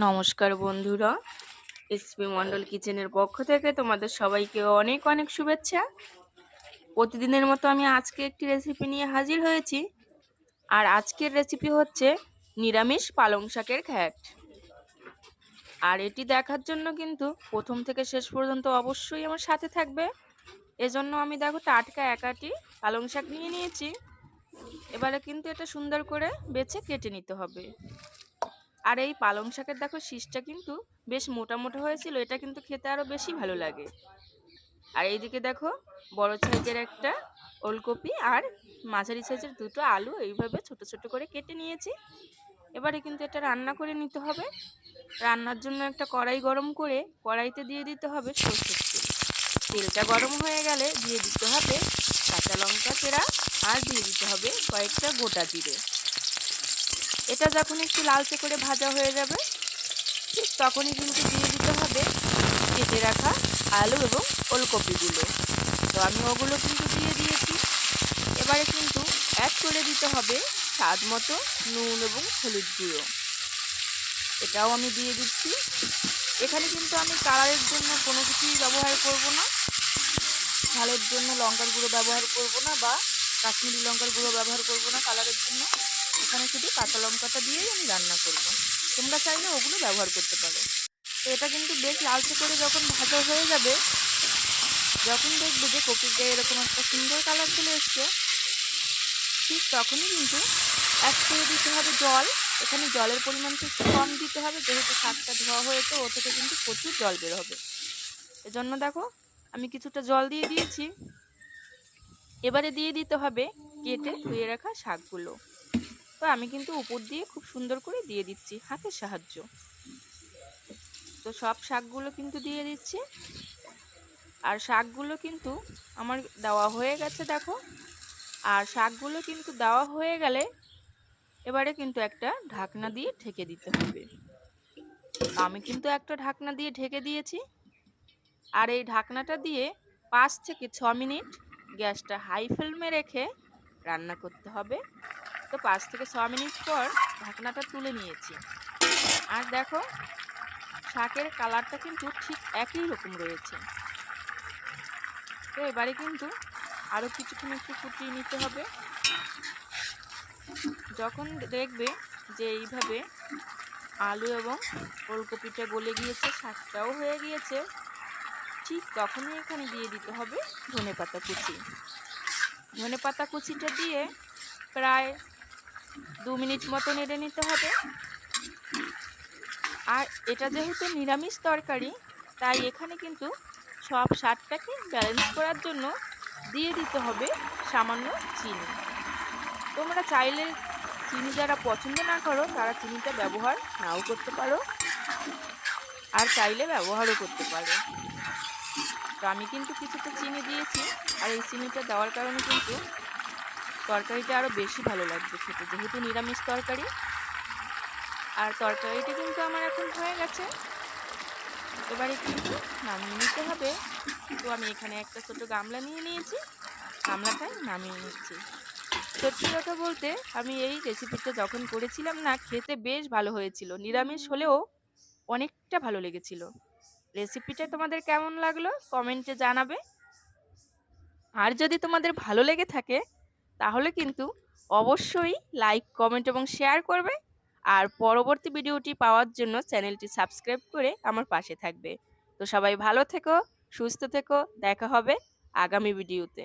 নমস্কার বন্ধুরা। এসপি মন্ডল কিচেনের পক্ষ থেকে তোমাদের সবাইকে অনেক অনেক শুভেচ্ছা। প্রতিদিনের মতো আমি আজকে একটি রেসিপি নিয়ে হাজির হয়েছি। আর আজকের রেসিপি হচ্ছে নিরামিষ পালং শাকের ঘ্যাট। আর এটি দেখার জন্য কিন্তু প্রথম থেকে শেষ পর্যন্ত অবশ্যই আমার সাথে থাকবে। এজন্য আমি দেখো টাটকা একাটি পালং শাক নিয়ে নিয়েছি। এবারে কিন্তু এটা সুন্দর করে বেছে কেটে নিতে হবে। আর এই পালং শাকের দেখো শীষটা কিন্তু বেশ মোটা মোটা হয়েছিল, এটা কিন্তু খেতে আরও বেশি ভালো লাগে। আর এইদিকে দেখো বড় সাইজের একটা ওলকপি আর মাঝারি সাইজের দুটো আলু, এইভাবে ছোট ছোট করে কেটে নিয়েছি। এবারে কিন্তু এটা রান্না করে নিতে হবে। রান্নার জন্য একটা কড়াই গরম করে কড়াইতে দিয়ে দিতে হবে সর্ষের তেল। তেলটা গরম হয়ে গেলে দিয়ে দিতে হবে কাঁচা লঙ্কা চেরা আর দিয়ে দিতে হবে কয়েকটা গোটা জিরে। এটা যখন একটু লালচে করে ভাজা হয়ে যাবে, ঠিক তখনই কিন্তু দিয়ে দিতে হবে কেটে রাখা আলু এবং ওলকপিগুলো। তো আমি ওগুলো কিন্তু দিয়ে দিয়েছি। এবারে কিন্তু অ্যাড করে দিতে হবে স্বাদ মতো নুন এবং হলুদ গুঁড়ো। এটাও আমি দিয়ে দিচ্ছি। এখানে কিন্তু আমি কালারের জন্য কোনো কিছুই ব্যবহার করব না। ঝালের জন্য লঙ্কার গুঁড়ো ব্যবহার করব না বা কাশ্মীরি লঙ্কার গুঁড়ো ব্যবহার করব না কালারের জন্য। এখানে শুধু কাঁচা লঙ্কাটা দিয়েই আমি রান্না করব। তোমরা চাইলে ওগুলো ব্যবহার করতে পারো। তো এটা কিন্তু বেশ লালচে করে যখন ভাজা হয়ে যাবে, যখন দেখবে যে কপির এরকম একটা সুন্দর কালার চলে এসছে, ঠিক তখনই কিন্তু এক করে দিতে হবে জল। এখানে জলের পরিমাণটা একটু কম দিতে হবে, যেহেতু শাকটা ধোয়া হয়েছে ও থেকে কিন্তু প্রচুর জল বের হবে। এজন্য দেখো, আমি কিছুটা জল দিয়ে দিয়েছি। এবারে দিয়ে দিতে হবে কেটে ধুয়ে রাখা শাকগুলো। তো আমি কিন্তু উপর দিয়ে খুব সুন্দর করে দিয়ে দিচ্ছি হাতের সাহায্য। তো সব শাকগুলো কিন্তু দিয়ে দিচ্ছি। আর শাকগুলো কিন্তু আমার দেওয়া হয়ে গেছে দেখো। আর শাকগুলো কিন্তু দেওয়া হয়ে গেলে এবারে কিন্তু একটা ঢাকনা দিয়ে ঢেকে দিতে হবে। আমি কিন্তু একটা ঢাকনা দিয়ে ঢেকে দিয়েছি। আর এই ঢাকনাটা দিয়ে পাঁচ থেকে ছ মিনিট গ্যাসটা হাই ফ্লেমে রেখে রান্না করতে হবে। তো পাঁচ থেকে ছ মিনিট পর ঢাকনাটা তুলে নিয়েছি। আর দেখো, শাকের কালারটা কিন্তু ঠিক একই রকম রয়েছে। তো এবারে কিন্তু আরও কিছুক্ষণ একটু ফুটিয়ে নিতে হবে। যখন দেখবে যে এইভাবে আলু এবং ওলকপিটা গলে গিয়েছে, শাকটাও হয়ে গিয়েছে, ঠিক তখনই এখানে দিয়ে দিতে হবে ধনে পাতা কুচি। ধনে পাতা কুচিটা দিয়ে প্রায় দু মিনিট মতো নেড়ে নিতে হবে। আর এটা যেহেতু নিরামিষ তরকারি, তাই এখানে কিন্তু সব স্বাদটাকে ব্যালেন্স করার জন্য দিয়ে দিতে হবে সামান্য চিনি। তোমরা চাইলে চিনি যারা পছন্দ না করো, তারা চিনিটা ব্যবহার নাও করতে পারো। আর চাইলে ব্যবহারও করতে পারো। তো আমি কিন্তু কিছুটা চিনি দিয়েছি, আর এই চিনিটা দেওয়ার কারণে কিন্তু তরকারিটা আরও বেশি ভালো লাগবে খেতে, যেহেতু নিরামিষ তরকারি। আর তরকারিটা কিন্তু আমার এখন হয়ে গেছে। এবারে কিন্তু নামিয়ে নিতে হবে। তো আমি এখানে একটা ছোটো গামলা নিয়ে নিয়েছি। গামলাটায় নামিয়ে নিচ্ছি। সত্যি কথা বলতে আমি এই রেসিপিটা যখন করেছিলাম না, খেতে বেশ ভালো হয়েছিল। নিরামিষ হলেও অনেকটা ভালো লেগেছিল। রেসিপিটা তোমাদের কেমন লাগল? কমেন্টে জানাবে। আর যদি তোমাদের ভালো লেগে থাকে তাহলে কিন্তু অবশ্যই লাইক কমেন্ট এবং শেয়ার করবে। আর পরবর্তী ভিডিওটি পাওয়ার জন্য চ্যানেলটি সাবস্ক্রাইব করে আমার পাশে থাকবে। তো সবাই ভালো থেকো, সুস্থ থেকো, দেখা হবে আগামী ভিডিওতে